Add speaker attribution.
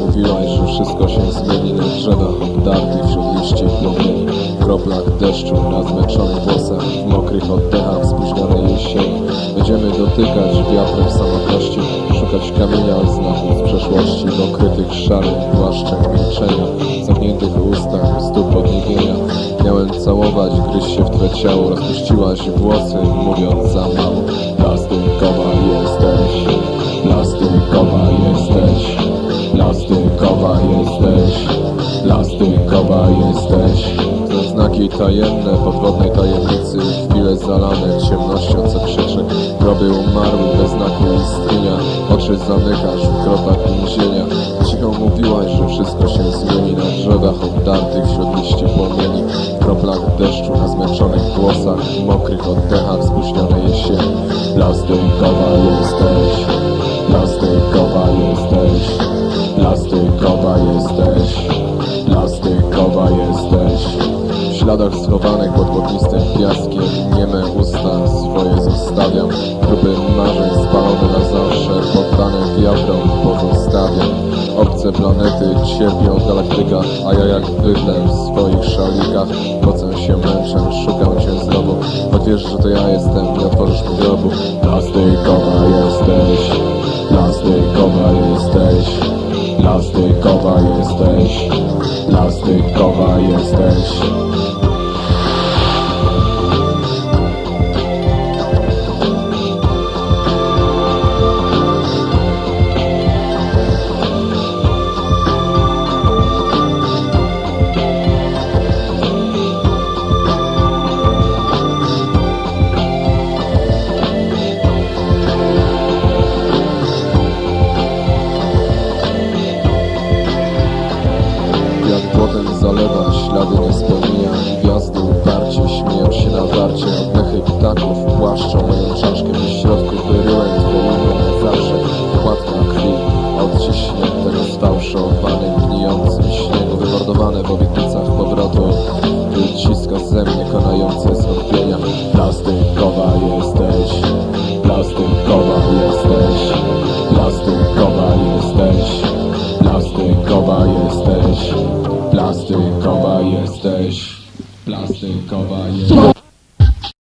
Speaker 1: Mówiłaś, że wszystko się zmieni na drzewach obdartych wśród liści płomieni W kroplach deszczu na zmęczonych włosach W mokrych oddechach spóźnionej jesieni Będziemy dotykać wiatrem samotności Szukać kamienia znaków z przeszłości Pokrytych szarym płaszczem milczenia Zamkniętych ustach, stóp podniebienia. Miałem całować, gryźć się w twe ciało Rozpuściłaś włosy, mówiąc za mało. Ta jest jesteś, plastikowa jesteś. To znaki tajemne podwodnej tajemnicy, chwile zalane ciemnością, co krzyczy. Groby umarłych bez znaku istnienia, oczy zamykasz w kropach więzienia. Cicho mówiłaś, że wszystko się zmieni na drzewach obdartych wśród liści płomieni. W kroplach deszczu na zmęczonych włosach, w mokrych oddechach spóźnionej jesieni. Plastikowa jesteś, plastikowa śladach schowanych pod błotnistym piaskiem. Nieme usta swoje zostawiam Próby marzeń spalone na zawsze Poddane wiatrom pozostawiam. Obce planety cierpią galaktyka A ja jak bydlę w swoich szalikach Pocę się męczę, szukam cię znowu Choć wiesz, że to ja jestem, nie otworzysz mi grobu. Plastikowa jesteś Plastikowa jesteś Plastikowa jesteś Plastikowa jesteś zalewa Ślady niespełnienia gwiazdy uparcie Śmieją się na warcie. Oddechy ptaków płaszczą Moją czaszkę w środku wyryłem Twoją zawsze Płatka krwi odciśniętego Sfałszowanym, gnijącym śniegu Wymordowane w obietnicach powrotu. Wyciska ze mnie konające zwątpienia Plastykowa jestem. jesteś plastikowa.